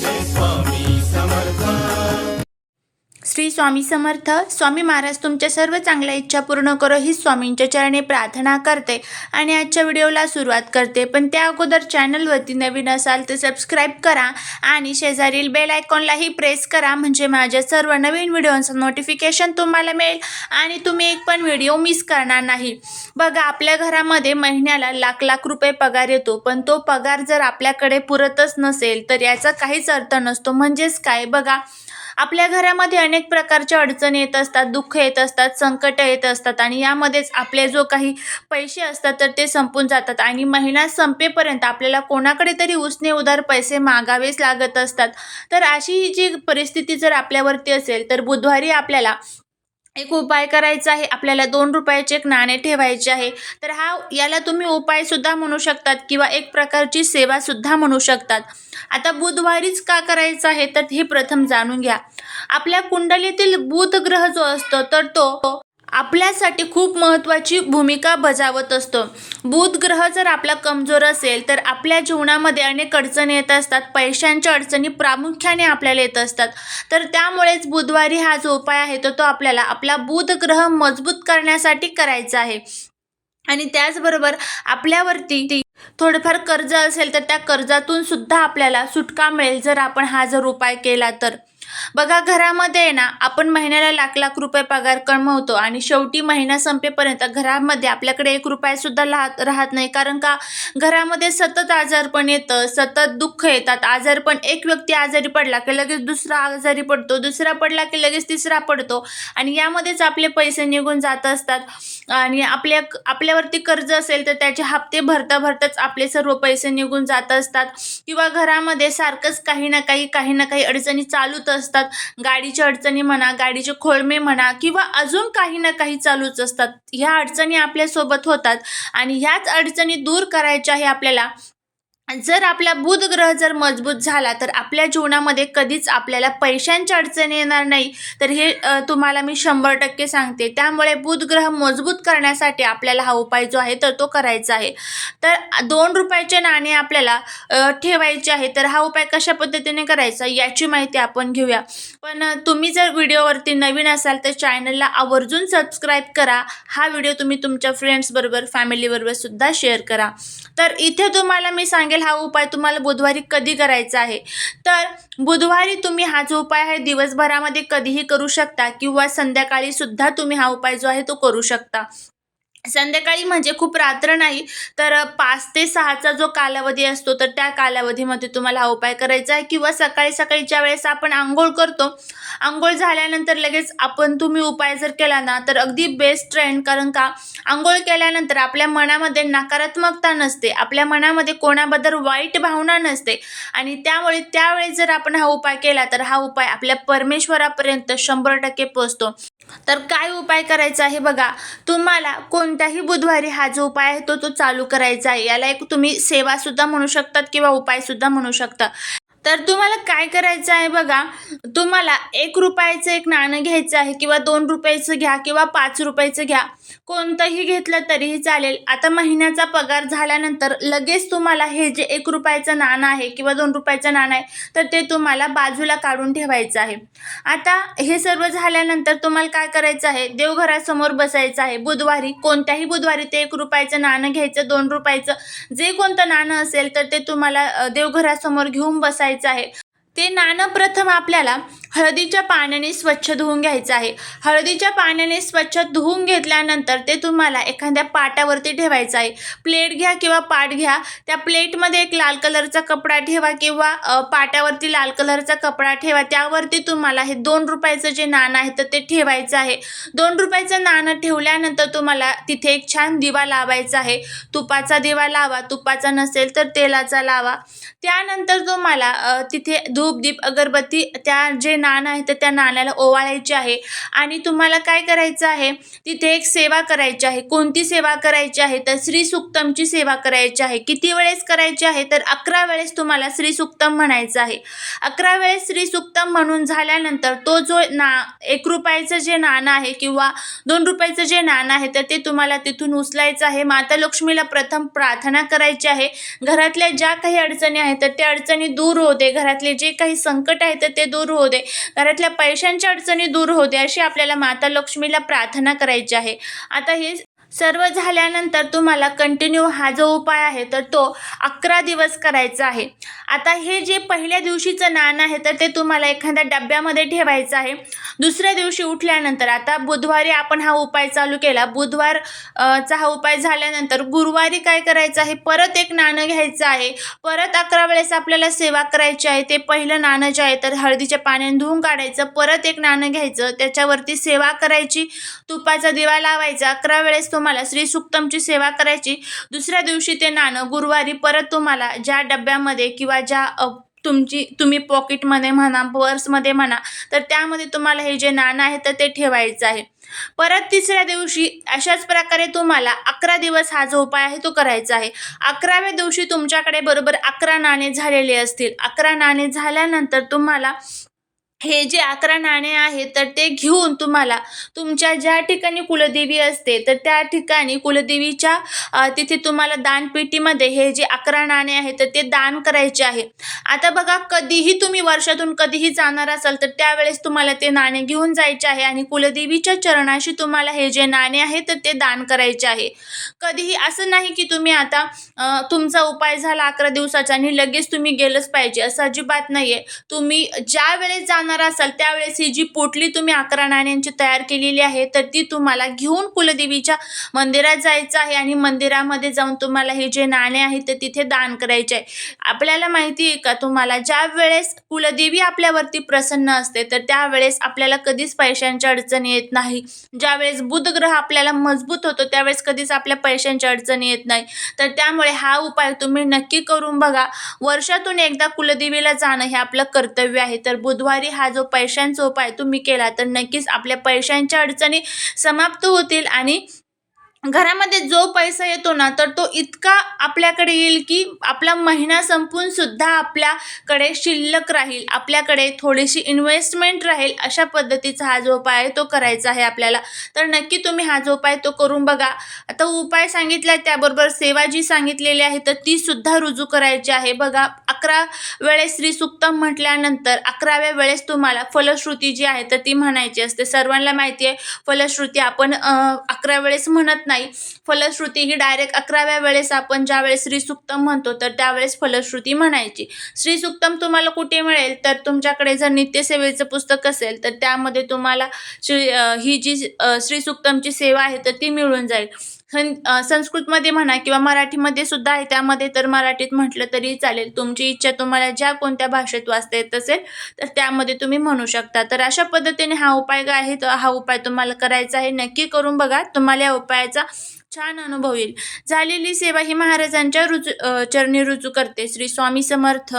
this one. Shri Swami Samarth. Swami Maharaj तुमच्या सर्व चांगल्या इच्छा पूर्ण करो ही स्वामींच्या चरणी प्रार्थना करते आणि आजच्या व्हिडिओला सुरुवात करते. पण त्या अगोदर चॅनलवरती नवीन असाल तर सबस्क्राईब करा आणि शेजारील बेल आयकॉनलाही प्रेस करा म्हणजे माझ्या सर्व नवीन व्हिडिओचं नोटिफिकेशन तुम्हाला मिळेल आणि तुम्ही एक पण व्हिडिओ मिस करणार नाही. बघा आपल्या घरामध्ये महिन्याला लाख लाख रुपये पगार येतो पण तो पगार जर आपल्याकडे पुरतच नसेल तर याचा काहीच अर्थ नसतो. म्हणजेच काय? बघा आपल्या घरामध्ये अनेक प्रकारच्या अडचणी येत असतात दुःख येत असतात संकट येत असतात आणि यामध्येच आपले जो काही पैसे असतात तर ते संपून जातात आणि महिना संपेपर्यंत आपल्याला कोणाकडे तरी उसने उदार पैसे मागावेच लागत असतात. तर अशी ही जी परिस्थिती जर आपल्यावरती असेल तर बुधवारी आपल्याला एक उपाय करायचा आहे. आपल्याला दोन रुपयाचे एक नाणे ठेवायचे आहे. तर हा याला तुम्ही उपायसुद्धा म्हणू शकतात किंवा एक प्रकारची सेवासुद्धा म्हणू शकतात. आता बुधवारीच का करायचं आहे? तर हे प्रथम जाणून घ्या. आपल्या कुंडलीतील बुध ग्रह जो असतो तर तो आपल्यासाठी खूप महत्त्वाची भूमिका बजावत असतो. बुध ग्रह जर आपला कमजोर असेल तर आपल्या जीवनामध्ये अनेक अडचणी येत असतात. पैशांच्या अडचणी प्रामुख्याने आपल्याला येत असतात. तर त्यामुळेच बुधवारी हा जो उपाय आहे तो तो आपल्याला आपला बुध ग्रह मजबूत करण्यासाठी करायचा आहे. आणि त्याचबरोबर आपल्यावरती थोडंफार कर्ज असेल तर त्या कर्जातून सुद्धा आपल्याला सुटका मिळेल जर आपण हा जर उपाय केला तर. बघा घरामध्ये आहे ना आपण महिन्याला लाख लाख रुपये पगार कमवतो आणि शेवटी महिना संपेपर्यंत घरामध्ये आपल्याकडे एक रुपयासुद्धा राहत राहत नाही. कारण का? घरामध्ये सतत आजारपण येतं सतत दुःख येतात. आजारपण एक व्यक्ती आजारी पडला की लगेच दुसरा आजारी पडतो दुसरा पडला की लगेच तिसरा पडतो. आणि यामध्येच आपले पैसे निघून जात असतात. आणि आपल्या आपल्यावरती कर्ज असेल तर त्याचे हप्ते भरता भरताच आपले सर्व पैसे निघून जात असतात. किंवा घरामध्ये सारखंच काही ना काही काही ना काही अडचणी चालूच असतात. गाडीच्या अडचणी म्हणा गाडीचे खोळमे म्हणा किंवा अजून काही ना काही चालूच असतात. ह्या अडचणी आपल्यासोबत होतात आणि ह्याच अडचणी दूर करायच्या आहे आपल्याला जर आपला बुध ग्रह जर मजबूत झाला तर आपल्या जीवनामध्ये कधीच आपल्याला पैशांची अडचणी येणार नाही. तर हे तुम्हाला मी शंभर टक्के सांगते. त्यामुळे बुध ग्रह मजबूत करण्यासाठी आपल्याला हा उपाय जो आहे तर तो करायचा आहे. तर दोन रुपयाचे नाणे आपल्याला ठेवायचे आहे. तर हा उपाय कशा पद्धतीने करायचा याची माहिती आपण घेऊया. पण तुम्ही जर व्हिडिओवरती नवीन असाल तर चॅनलला आवर्जून सबस्क्राईब करा. हा व्हिडिओ तुम्ही तुमच्या फ्रेंड्सबरोबर फॅमिलीबरोबर सुद्धा शेअर करा. तर इथे तुम्हाला मी लागेल हा उपाय तुम्हाला बुधवारी कधी करायचा आहे? तर बुधवारी तुम्ही हा जो उपाय आहे दिवसभरामध्ये कधीही करू शकता किंवा संध्याकाळी सुद्धा तुम्ही हा उपाय जो आहे तो करू शकता. संध्याकाळी म्हणजे खूप रात्र नाही तर पाच ते सहाचा जो कालावधी असतो तर त्या कालावधीमध्ये तुम्हाला हा उपाय करायचा आहे. किंवा सकाळी सकाळी ज्या वेळेस आपण आंघोळ करतो. आंघोळ झाल्यानंतर लगेच आपण तुम्ही उपाय जर केला ना तर अगदी बेस्ट ट्रेंड कारण का आंघोळ केल्यानंतर आपल्या मनामध्ये नकारात्मकता नसते. आपल्या मनामध्ये कोणाबद्दल वाईट भावना नसते. आणि त्यामुळे त्यावेळेस जर आपण हा उपाय केला तर हा उपाय आपल्या परमेश्वरापर्यंत शंभर टक्के पोचतो तर काय उपाय करायचा आहे बघा. तुम्हाला कोणत्याही बुधवारी हा जो उपाय आहे तो तो चालू करायचा आहे. याला एक तुम्ही सेवासुद्धा म्हणू शकतात किंवा उपायसुद्धा म्हणू शकता. तर तुम्हाला काय करायचं आहे बघा तुम्हाला एक रुपयाचं एक नाणं घ्यायचं आहे किंवा दोन रुपयाचं घ्या किंवा पाच रुपयाचं घ्या. कोणतंही घेतलं तरीही चालेल. आता महिन्याचा पगार झाल्यानंतर लगेच तुम्हाला हे जे एक रुपयाचं नाणं आहे किंवा दोन रुपयाचं नाणं आहे तर ते तुम्हाला बाजूला काढून ठेवायचं आहे. आता हे सर्व झाल्यानंतर तुम्हाला काय करायचं आहे? देवघरासमोर बसायचं आहे. बुधवारी कोणत्याही बुधवारी ते एक रुपयाचं नाणं घ्यायचं दोन रुपयाचं जे कोणतं नाणं असेल तर ते तुम्हाला देवघरासमोर घेऊन बसायचं आहे. ते नाणं प्रथम आपल्याला हळदीच्या पाण्याने स्वच्छ धुवून घ्यायचं आहे. हळदीच्या पाण्याने स्वच्छ धुवून घेतल्यानंतर ते तुम्हाला एखाद्या पाटावरती ठेवायचं आहे. प्लेट घ्या किंवा पाट घ्या. त्या प्लेटमध्ये एक लाल कलरचा कपडा ठेवा किंवा पाट्यावरती पाटावरती लाल कलरचा कपडा ठेवा. त्यावरती तुम्हाला हे दोन रुपयाचं जे नाणं आहे तर ते ठेवायचं आहे. दोन रुपयाचं नाणं ठेवल्यानंतर तुम्हाला तिथे एक छान दिवा लावायचा आहे. तुपाचा दिवा लावा. तुपाचा नसेल तर तेलाचा लावा. त्यानंतर तुम्हाला तिथे धूप दीप अगरबत्ती त्या जे नाणं आहे तर त्या नाण्याला ओवाळायचे आहे. आणि तुम्हाला काय करायचं आहे? तिथे एक सेवा करायची आहे. कोणती सेवा करायची आहे? तर श्री सुक्तमची सेवा करायची आहे. किती वेळेस करायची आहे? तर अकरा वेळेस तुम्हाला श्री सुक्तम म्हणायचं आहे. अकरा वेळेस श्री सुक्तम म्हणून झाल्यानंतर तो जो ना एक रुपयाचं जे नाणं आहे किंवा दोन रुपयाचं जे नाणं आहे तर ते तुम्हाला तिथून उचलायचं आहे. माता लक्ष्मीला प्रथम प्रार्थना करायची आहे. घरातल्या ज्या काही अडचणी आहेत तर त्या अडचणी दूर होऊ दे. घरातले जे काही संकट आहे तर ते दूर होऊ दे. घरातल्या पैशांच्या अडचणी दूर होऊ दे अशी आपल्याला माता लक्ष्मीला प्रार्थना करायची आहे. आता हे सर्व झाल्यानंतर तुम्हाला कंटिन्यू हा जो उपाय आहे तर तो अकरा दिवस करायचा आहे. आता हे जे पहिल्या दिवशीचं नाणं आहे तर ते तुम्हाला एखाद्या डब्यामध्ये ठेवायचं आहे. दुसऱ्या दिवशी उठल्यानंतर आता बुधवारी आपण हा उपाय चालू केला. बुधवार चा हा उपाय झाल्यानंतर गुरुवारी काय करायचं आहे? परत एक नाणं घ्यायचं आहे. परत अकरा वेळेस आपल्याला सेवा करायची आहे ते पहिलं नाणं जे आहे तर हळदीच्या पाण्याने धुवून काढायचं. परत एक नाणं घ्यायचं. त्याच्यावरती सेवा करायची. तुपाचा दिवा लावायचा. अकरा वेळेस तुम्हाला श्री सुक्तमची सेवा करायची दुसऱ्या दिवशी ते नाणं गुरुवारी परत तुम्हाला ज्या डब्यामध्ये किंवा ज्या तुमची तुम्ही पॉकेटमध्ये म्हणा पर्समध्ये म्हणा तर त्यामध्ये तुम्हाला हे जे नाणं आहे तर ते ठेवायचं आहे. परत तिसऱ्या दिवशी अशाच प्रकारे तुम्हाला अकरा दिवस हा जो उपाय आहे तो करायचा आहे. अकराव्या दिवशी तुमच्याकडे बरोबर अकरा नाणे झालेले असतील. अकरा नाणे झाल्यानंतर तुम्हाला हे जे अकरा नाणे आहेत तर ते घेऊन तुम्हाला तुमच्या ज्या ठिकाणी कुलदेवी असते तर त्या ठिकाणी कुलदेवीच्या तिथे तुम्हाला दानपेटीमध्ये हे जे अकरा नाणे आहेत तर ते दान करायचे आहे. आता बघा कधीही तुम्ही वर्षातून कधीही जाणार असाल तर त्यावेळेस तुम्हाला ते नाणे घेऊन जायचे आहे आणि कुलदेवीच्या चरणाशी तुम्हाला हे जे नाणे आहे तर ते दान करायचे आहे. कधीही असं नाही की तुम्ही आता तुमचा उपाय झाला अकरा दिवसाचा आणि लगेच तुम्ही गेलंच पाहिजे असं अजिबात नाही आहे तुम्ही ज्या वेळेस जाणार असाल त्यावेळेस ही जी पोटली तुम्ही अकरा नाण्यांची तयार केलेली आहे तर ती तुम्हाला घेऊन कुलदेवीच्या मंदिरात जायचं आहे आणि मंदिरामध्ये जाऊन तुम्हाला हे जे नाणे आहे ते तिथे दान करायचे आहे. आपल्याला माहिती आहे का तुम्हाला ज्या वेळेस कुलदेवी आपल्यावरती प्रसन्न असते तर त्यावेळेस आपल्याला कधीच पैशांची अडचण येत नाही. ज्यावेळेस बुध ग्रह आपल्याला मजबूत होतो त्यावेळेस कधीच आपल्या पैशांची अडचण येत नाही. तर त्यामुळे हा उपाय तुम्ही नक्की करून बघा. वर्षातून एकदा कुलदेवीला जाणं हे आपलं कर्तव्य आहे. तर बुधवारी हा जो पैशांचा उपाय तुम्ही केला तर नक्कीच आपल्या पैशांच्या अडचणी समाप्त होतील आणि घरामध्ये जो पैसा येतो ना तर तो इतका आपल्याकडे येईल की आपला महिना संपून सुद्धा आपल्याकडे शिल्लक राहील आपल्याकडे थोडीशी इन्व्हेस्टमेंट राहील अशा पद्धतीचा हा जो उपाय आहे तो करायचा आहे आपल्याला. तर नक्की तुम्ही हा जो उपाय तो करून बघा. आता उपाय सांगितला त्याबरोबर सेवा जी सांगितलेली आहे तर ती सुद्धा रुजू करायची आहे. बघा अकरा वेळेस श्री सुक्तम म्हटल्यानंतर अकराव्या वेळेस तुम्हाला फलश्रुती जी आहे तर ती म्हणायची असते. सर्वांना माहिती आहे फलश्रुती आपण अकरा वेळेस म्हणत नाही. फलश्रुती ही डायरेक्ट अकराव्या वेळेस आपण ज्या वेळेस श्रीसुक्तम म्हणतो तर त्यावेळेस फलश्रुती म्हणायची. श्रीसुक्तम तुम्हाला कुठे मिळेल? तर तुमच्याकडे जर नित्यसेवेचं पुस्तक असेल तर त्यामध्ये तुम्हाला श्री ही जी अ, श्रीसुक्तमची सेवा आहे तर ती मिळून जाईल. सं संस्कृतमध्ये म्हणा किंवा मराठीमध्ये सुद्धा आहे त्यामध्ये तर मराठीत म्हटलं तरी चालेल. तुमची इच्छा तुम्हाला ज्या कोणत्या भाषेत वाचता येत असेल तर त्यामध्ये तुम्ही म्हणू शकता. तर अशा पद्धतीने हा उपाय काय आहे तर हा उपाय तुम्हाला करायचा आहे. नक्की करून बघा तुम्हाला या उपायाचा छान अनुभव येईल. झालेली सेवा ही महाराजांच्या रुजू चरणी रुजू करते. श्री स्वामी समर्थ.